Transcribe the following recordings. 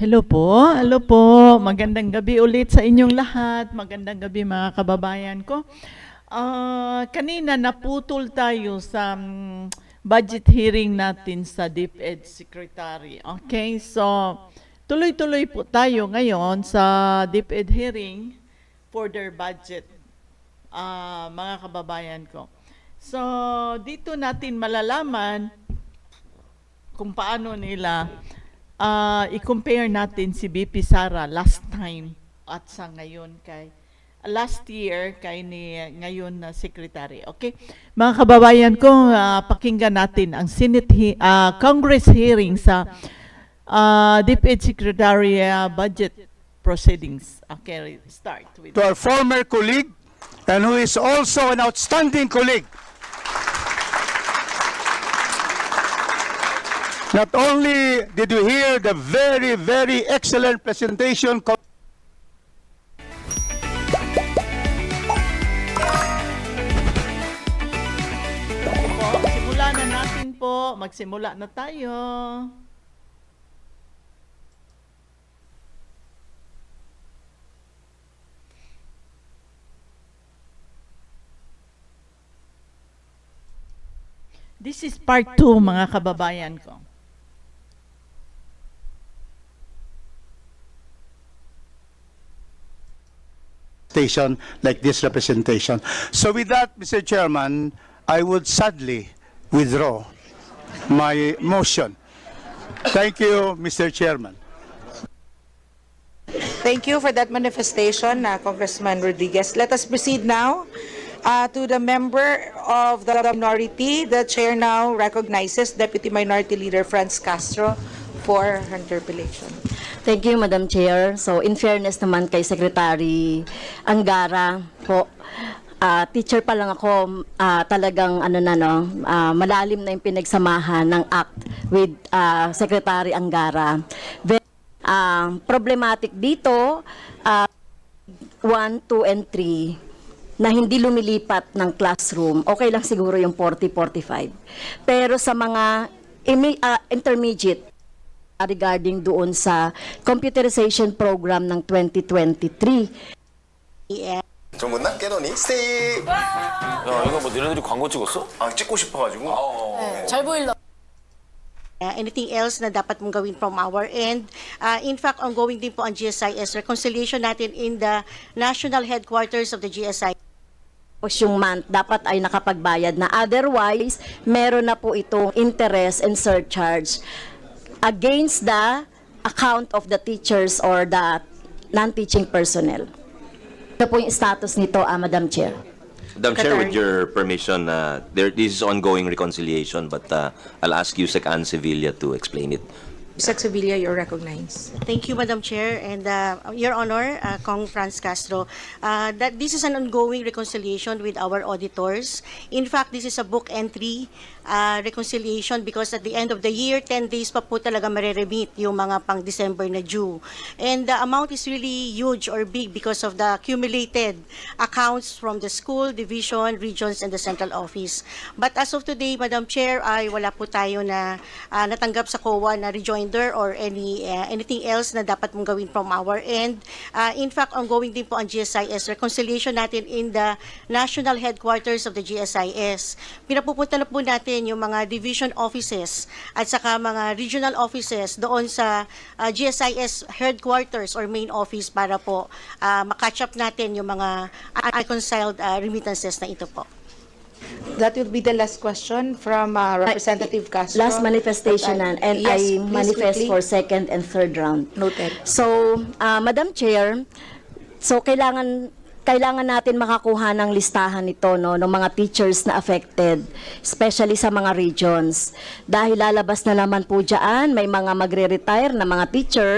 Hello po, hello po. Magandang gabi ulit sa inyong lahat. Magandang gabi mga kababayan ko. Ah, kanina naputol tayo sa mm, budget hearing natin sa DepEd Secretary. Okay, so tuloy-tuloy po tayo ngayon sa DepEd hearing for their budget, ah, mga kababayan ko. So, dito natin malalaman kung paano nila ah, i-compare natin si BP Sara last time at sa ngayon kay last year kay ni ngayon na secretary. Okay? Mga kababayan ko, ah, pakinggan natin ang Senate he- ah, Congress hearing sa uh, DepEd Secretary ah, budget proceedings. Okay, start with to our former colleague and who is also an outstanding colleague. Not only did we hear the very, very excellent presentation po. Na natin po. Magsimula na tayo. This is part 2 mga kababayan ko. Presentation like this representation. So with that, Mr. Chairman, I would sadly withdraw my motion. Thank you, Mr. Chairman. Thank you for that manifestation, uh, Congressman Rodriguez. Let us proceed now uh, to the member of the minority. The chair now recognizes Deputy Minority Leader Franz Castro for her interpellation. Thank you, Madam Chair. So, in fairness naman kay Secretary Angara po, ah, teacher pa lang ako, ah, talagang ano na no, ah, malalim na yung pinagsamahan ng ACT with ah, Secretary Angara. Very ah, problematic dito, ah, 1, 2, and 3 na hindi lumilipat ng classroom, okay lang siguro yung 40-45. Pero sa mga ah, intermediate, regarding doon sa computerization program ng 2023. 좀 끝나? 깨더니 스테이 야, 이거 뭐 너네들이 광고 찍었어? 아 찍고 싶어가지고 Uh, anything else na dapat mong gawin from our end. Uh, in fact, ongoing din po ang GSIS reconciliation natin in the national headquarters of the GSIS. Tapos yung month, dapat ay nakapagbayad na. Otherwise, meron na po itong interest and surcharge against the account of the teachers or the non-teaching personnel. Ito po yung status nito, ah, Madam Chair. Madam Chair, with your permission, uh, there, this is ongoing reconciliation, but uh, I'll ask Yusek Ann Sevilla to explain it. Yusek Sevilla, you're recognized. Thank you, Madam Chair, and uh, Your Honor, uh, Kong Franz Castro. Uh, that this is an ongoing reconciliation with our auditors. In fact, this is a book entry uh, reconciliation because at the end of the year, 10 days pa po talaga mareremit yung mga pang December na due. And the amount is really huge or big because of the accumulated accounts from the school, division, regions, and the central office. But as of today, Madam Chair, ay wala po tayo na ah, natanggap sa COA na rejoinder or any ah, anything else na dapat mong gawin from our end. Ah, in fact, ongoing din po ang GSIS reconciliation natin in the national headquarters of the GSIS. Pinapupunta na po natin yung mga division offices at saka mga regional offices doon sa ah, GSIS headquarters or main office para po ah, makatch up natin yung mga unreconciled ah, remittances na ito po. That will be the last question from uh, Representative Castro. Last manifestation na, and Yes, I please, manifest quickly. for second and third round. Noted. So, ah, Madam Chair, so kailangan kailangan natin makakuha ng listahan nito no ng mga teachers na affected, especially sa mga regions. Dahil lalabas na naman po diyan, may mga magre-retire na mga teacher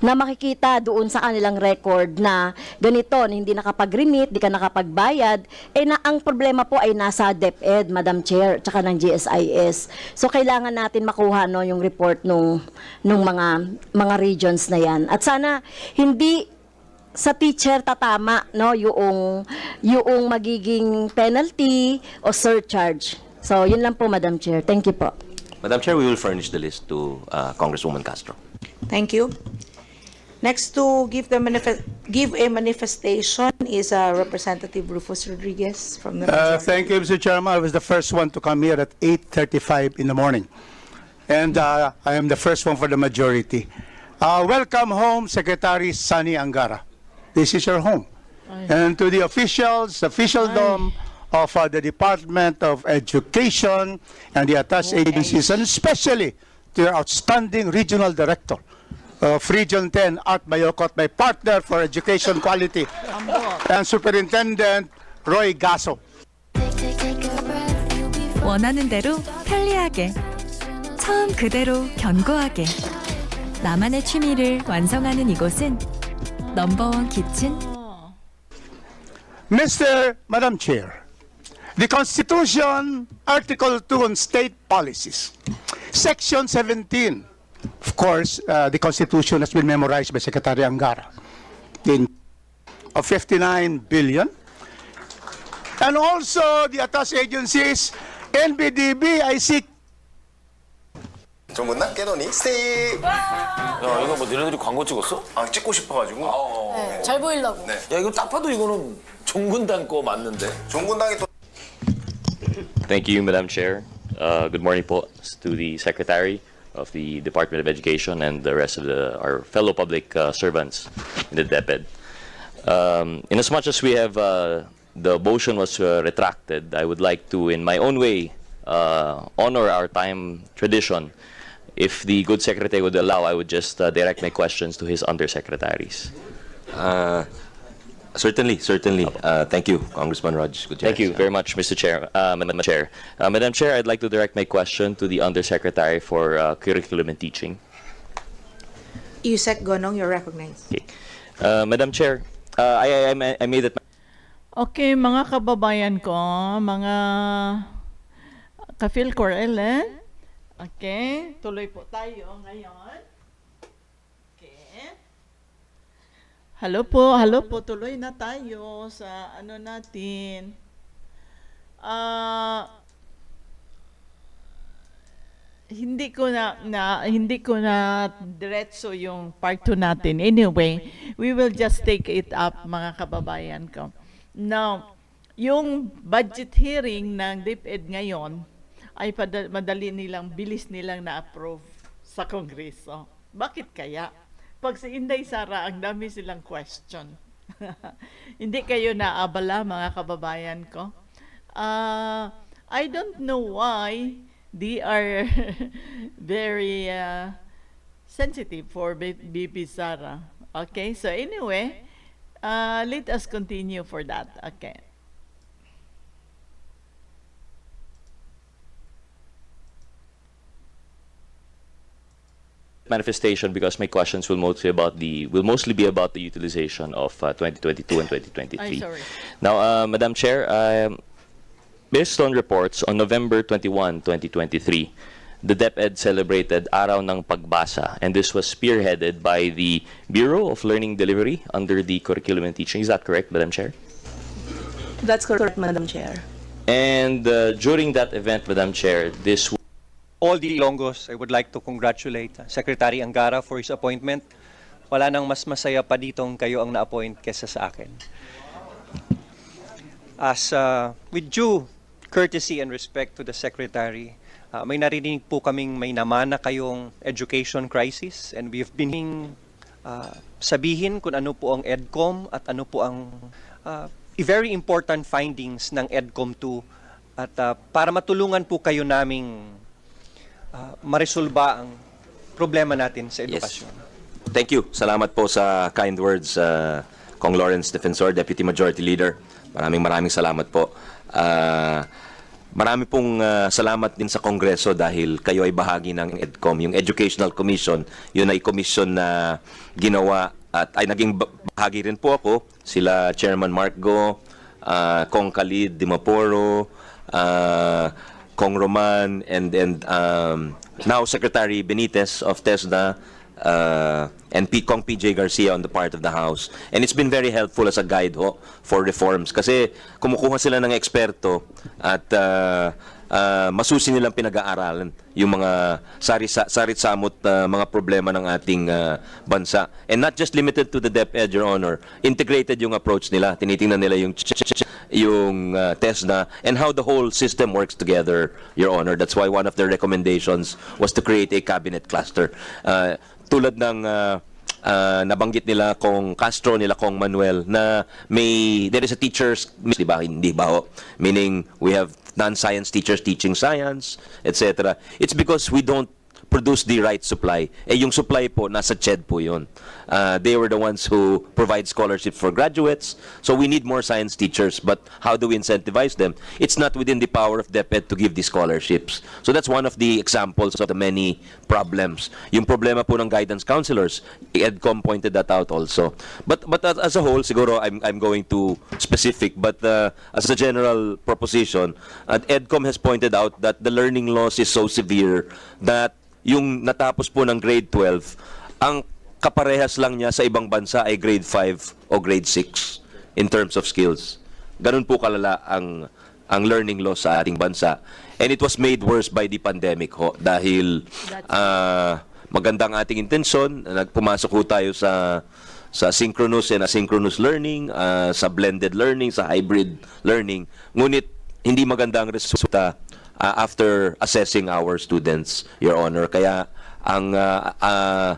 na makikita doon sa kanilang record na ganito, hindi nakapag-remit, di ka nakapagbayad, eh na ang problema po ay nasa DepEd, Madam Chair, tsaka ng GSIS. So kailangan natin makuha no yung report nung nung mga mga regions na 'yan. At sana hindi sa teacher tatama no yung yung magiging penalty o surcharge. So yun lang po Madam Chair. Thank you po. Madam Chair, we will furnish the list to uh, Congresswoman Castro. Thank you. Next to give the manifest, give a manifestation is uh, Representative Rufus Rodriguez from the Uh, thank you, Mr. Chairman. I was the first one to come here at 8:35 in the morning. And uh, I am the first one for the majority. Uh, Welcome home, Secretary Sani Angara. This is your home. And to the officials, officialdom of uh, the Department of Education and the attached agencies, and especially to your outstanding regional director of Region 10, Art Bayokot, my partner for education quality, and Superintendent Roy Gaso. 원하는 대로 편리하게 처음 그대로 견고하게 나만의 취미를 완성하는 이곳은 넘버원 키친 Mr. Madam Chair, the Constitution, Article 2 on State Policies, Section 17, of course, uh, the Constitution has been memorized by Secretary Angara, in, of 59 billion. And also the attached agencies, NBDB, I see 좀 못나? 깨노니? 스테이. 야, 이거 뭐 너네들이 광고 찍었어? 아, 찍고 싶어가지고. 네, 잘 보이려고. 야, 이거 딱 봐도 이거는 종군당 거 맞는데. 종군당이 또 Thank you, Madam Chair. Uh, good morning po to the Secretary of the Department of Education and the rest of the, our fellow public uh, servants in the DepEd. Um, in as much as we have, uh, the motion was uh, retracted, I would like to, in my own way, uh, honor our time tradition. If the good secretary would allow, I would just uh, direct my questions to his undersecretaries. Uh, certainly, certainly. Uh, thank you, Congressman Raj Gutierrez. Thank you very much, Mr. Chair. Uh, Madam Chair. Uh, Madam Chair, I'd like to direct my question to the Undersecretary for uh, Curriculum and Teaching. Yusek Gonong, you're recognized. Okay. Uh, Madam Chair, uh, I, I, I ma- I made that Okay, mga kababayan ko, mga ka-Phil Corellen. Okay, tuloy po tayo ngayon. Okay. Hello po, hello po, tuloy na tayo sa ano natin. Ah, hindi ko na, na hindi ko na diretso yung part 2 natin. Anyway, we will just take it up mga kababayan ko. Now, yung budget hearing ng DepEd ngayon ay pada- madali nilang, bilis nilang na-approve sa Kongreso. Bakit kaya? Pag si Inday Sara, ang dami silang question. Hindi kayo naabala, mga kababayan ko? Ah, I don't know why they are very uh, sensitive for BP Sara. Okay, so anyway, uh, let us continue for that. Okay. Manifestation because my questions will mostly about the will mostly be about the utilization of uh, 2022 and 2023. Ay, sorry. Now, uh, Madam Chair, um, based on reports on November 21, 2023, the DepEd celebrated Araw ng Pagbasa, and this was spearheaded by the Bureau of Learning Delivery under the Curriculum and Teaching. Is that correct, Madam Chair? That's correct, Madam Chair. And uh, during that event, Madam Chair, this all the Ilonggos, I would like to congratulate uh, Secretary Angara for his appointment. Wala nang mas masaya pa ditong kayo ang na-appoint kesa sa akin. As uh, with due courtesy and respect to the Secretary, uh, may narinig po kaming may namana kayong education crisis and we've been uh, sabihin kung ano po ang EDCOM at ano po ang uh, very important findings ng EDCOM 2 at uh, para matulungan po kayo naming uh, maresolba ang problema natin sa edukasyon. Thank you. Salamat po sa kind words, uh, Kong Lawrence Defensor, Deputy Majority Leader. Maraming maraming salamat po. Uh, marami pong uh, salamat din sa Kongreso dahil kayo ay bahagi ng EDCOM. Yung Educational Commission, yun ay commission na ginawa at ay naging ba- bahagi rin po ako. Sila Chairman Mark Go, uh, Kong Khalid Dimaporo, uh, Kong Roman, and, and um, now Secretary Benitez of TESDA, uh, and P. Kong PJ Garcia on the part of the House. And it's been very helpful as a guide ho, for reforms kasi kumukuha sila ng eksperto at uh, uh, masusi nilang pinag-aaralan yung mga sari sarit-samot na mga problema ng ating uh, bansa. And not just limited to the DepEd, Your Honor. Integrated yung approach nila. Tinitingnan nila yung yung uh, TESDA and how the whole system works together, Your Honor. That's why one of their recommendations was to create a cabinet cluster. Uh, tulad ng uh, uh, nabanggit nila kong Castro, nila kong Manuel, na may, there is a teacher's, di ba, hindi ba ho? Meaning, we have non-science teachers teaching science, etc. It's because we don't produce the right supply. Eh, yung supply po, nasa CHED po yun. Uh, they were the ones who provide scholarships for graduates. So we need more science teachers. But how do we incentivize them? It's not within the power of DepEd to give these scholarships. So that's one of the examples of the many problems. Yung problema po ng guidance counselors, EDCOM pointed that out also. But but as, a whole, siguro I'm I'm going to specific, but uh, as a general proposition, uh, EDCOM has pointed out that the learning loss is so severe that yung natapos po ng grade 12, ang kaparehas lang niya sa ibang bansa ay grade 5 o grade 6 in terms of skills. Ganun po kalala ang ang learning loss sa ating bansa. And it was made worse by the pandemic ho dahil ah, magandang ating intensyon, nagpumasok ho tayo sa sa synchronous and asynchronous learning, ah, sa blended learning, sa hybrid learning. Ngunit hindi maganda ang resulta ah, after assessing our students, Your Honor. Kaya ang ah, ah,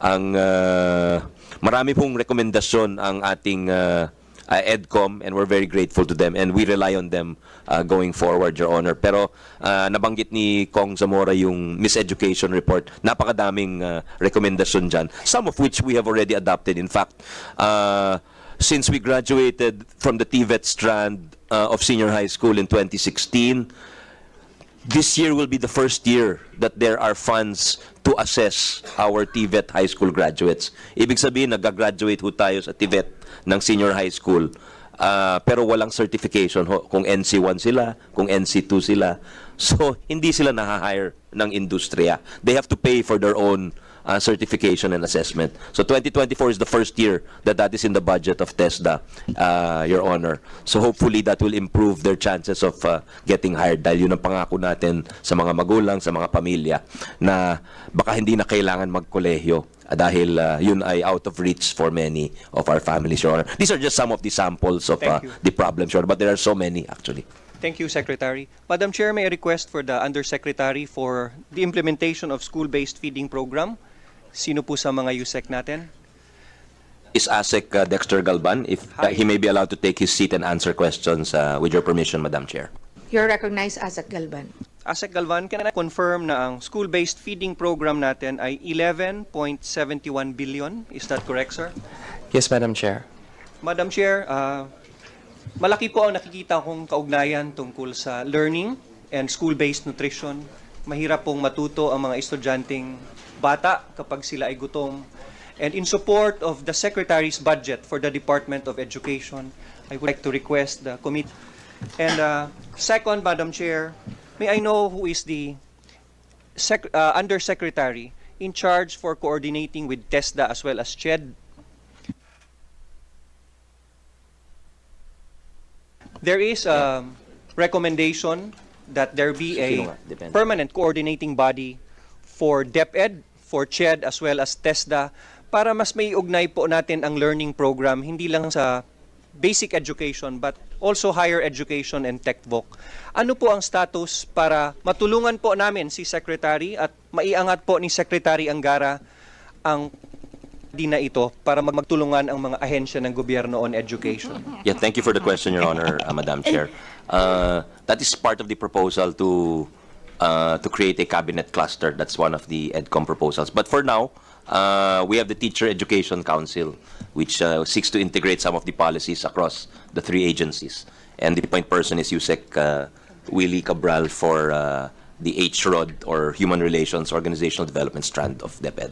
ang ah, marami pong rekomendasyon ang ating ah, uh, EDCOM and we're very grateful to them and we rely on them uh, going forward, Your Honor. Pero uh, nabanggit ni Kong Zamora yung miseducation report. Napakadaming uh, rekomendasyon dyan, some of which we have already adopted. In fact, uh, since we graduated from the TVET strand uh, of senior high school in 2016, this year will be the first year that there are funds to assess our TVET high school graduates. Ibig sabihin, nag-graduate ho tayo sa TVET ng senior high school, ah, pero walang certification ho, kung NC1 sila, kung NC2 sila. So, hindi sila na-hire ng industriya. They have to pay for their own uh, certification and assessment. So 2024 is the first year that that is in the budget of TESDA, uh, Your Honor. So hopefully that will improve their chances of uh, getting hired dahil yun ang pangako natin sa mga magulang, sa mga pamilya na baka hindi na kailangan magkolehiyo uh, dahil uh, yun ay out of reach for many of our families, Your Honor. These are just some of the samples of uh, the problems, Your Honor, but there are so many actually. Thank you, Secretary. Madam Chair, may I request for the Undersecretary for the implementation of school-based feeding program? Sino po sa mga USEC natin? Is ASEC uh, Dexter Galban, if uh, he may be allowed to take his seat and answer questions uh, with your permission, Madam Chair. You're recognized as a Galban. ASEC Galvan, can I confirm na ang school-based feeding program natin ay 11.71 billion? Is that correct, sir? Yes, Madam Chair. Madam Chair, ah, malaki po ang nakikita kong kaugnayan tungkol sa learning and school-based nutrition. Mahirap pong matuto ang mga estudyanteng bata kapag sila ay gutom. And in support of the Secretary's budget for the Department of Education, I would like to request the committee. And ah, second, Madam Chair, may I know who is the sec- ah, Undersecretary in charge for coordinating with TESDA as well as CHED There is a recommendation that there be a permanent coordinating body for DepEd, for CHED, as well as TESDA, para mas may ugnay po natin ang learning program, hindi lang sa basic education, but also higher education and TechVoc. Ano po ang status para matulungan po namin si Secretary at maiangat po ni Secretary Angara ang di na ito para mag- magtulungan ang mga ahensya ng gobyerno on education? Yeah, thank you for the question, Your Honor, uh, Madam Chair. Uh, that is part of the proposal to uh, to create a cabinet cluster. That's one of the EDCOM proposals. But for now, uh, we have the Teacher Education Council, which uh, seeks to integrate some of the policies across the three agencies. And the point person is Yusek uh, Willie Cabral for uh, the HROD, or Human Relations Organizational Development Strand of DepEd.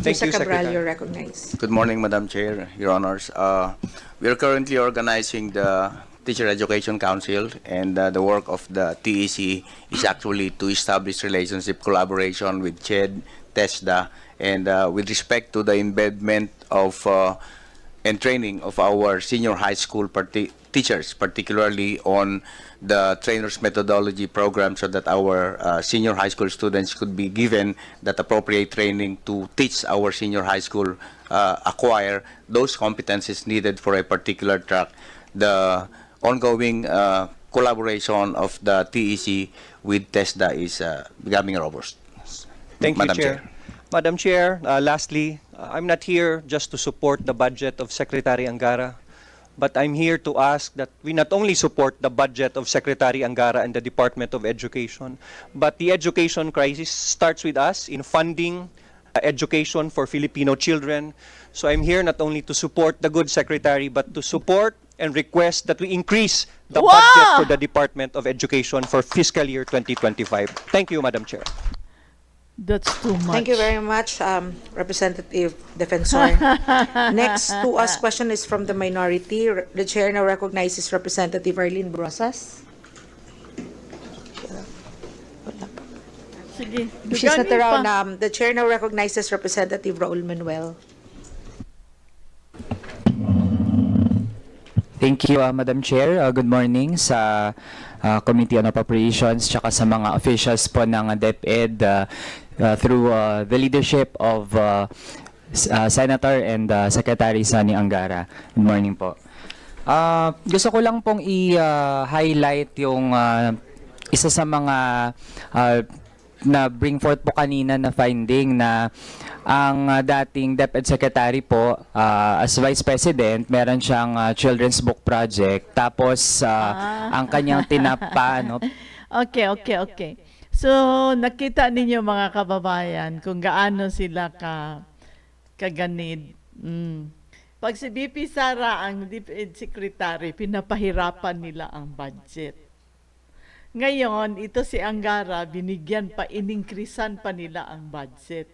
Thank Mr. you, Cabral, Secretary. you're recognized. Good morning, Madam Chair, Your Honors. Uh, we are currently organizing the Teacher Education Council, and uh, the work of the TEC is actually to establish relationship collaboration with CHED, TESDA and uh, with respect to the embedment of uh, and training of our senior high school parti- teachers, particularly on the trainer's methodology program so that our uh, senior high school students could be given that appropriate training to teach our senior high school uh, acquire those competencies needed for a particular track. The ongoing uh, collaboration of the TEC with TESDA is uh, becoming robust. Thank Madam you, Chair. Madam Chair, uh, lastly, uh, I'm not here just to support the budget of Secretary Angara, but I'm here to ask that we not only support the budget of Secretary Angara and the Department of Education, but the education crisis starts with us in funding uh, education for Filipino children. So I'm here not only to support the good secretary, but to support and request that we increase the Wow! budget for the Department of Education for fiscal year 2025. Thank you, Madam Chair. That's too much. Thank you very much, um, Representative Defensor. Next to us question is from the minority. Re- The chair now recognizes Representative Arlene Brosas. Sige. She's not Ganin around, pa. um, the chair now recognizes Representative Raul Manuel. Thank you, uh, Madam Chair. Uh, good morning sa uh, Committee on Appropriations tsaka sa mga officials po ng uh, DepEd uh, uh, through uh, the leadership of uh, uh, Senator and uh, Secretary Sani Angara. Good morning po. Uh, gusto ko lang pong i-highlight yung uh, isa sa mga uh, na bring forth po kanina na finding na ang uh, dating DepEd Secretary po uh, as Vice President, meron siyang uh, children's book project. Tapos uh, ang kanyang tinapa no, Okay, okay, okay. So, nakita ninyo mga kababayan kung gaano sila ka kaganid. Mm. Pag si BP Sara ang DepEd Secretary, pinapahirapan nila ang budget. Ngayon, ito si Angara, binigyan pa, iningkrisan pa nila ang budget.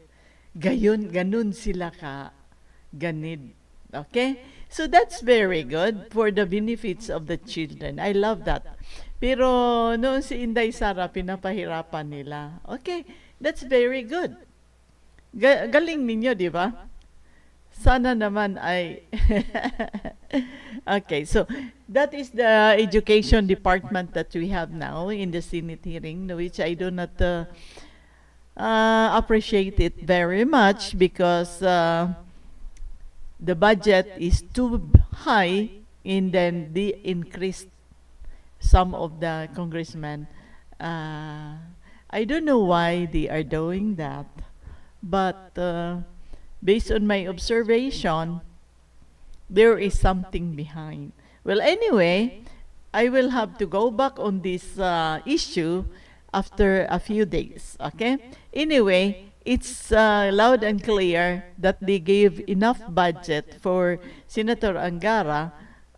Gayon, ganun sila ka ganid. Okay? So that's very good for the benefits of the children. I love that. Pero noon si Inday Sara, pinapahirapan nila. Okay, that's very good. Ga- galing ninyo, di ba? Sana naman ay... okay, so that is the education department that we have now in the Senate hearing, which I do not uh, uh, appreciate it very much because uh, the budget is too high and then they increased some of the congressmen. Uh, I don't know why they are doing that, but uh, based on my observation, there is something behind. Well, anyway, I will have to go back on this uh, issue after a few days. Okay. Anyway, it's uh, loud and clear that they gave enough budget for Senator Angara,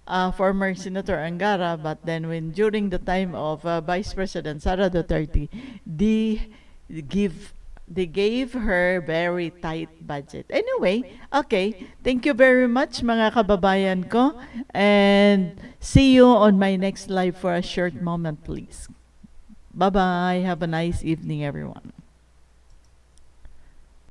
uh, former Senator Angara, but then when during the time of uh, Vice President Sara Duterte, they give they gave her very tight budget. Anyway, okay. Thank you very much mga kababayan ko and see you on my next live for a short moment please. Bye-bye. Have a nice evening everyone.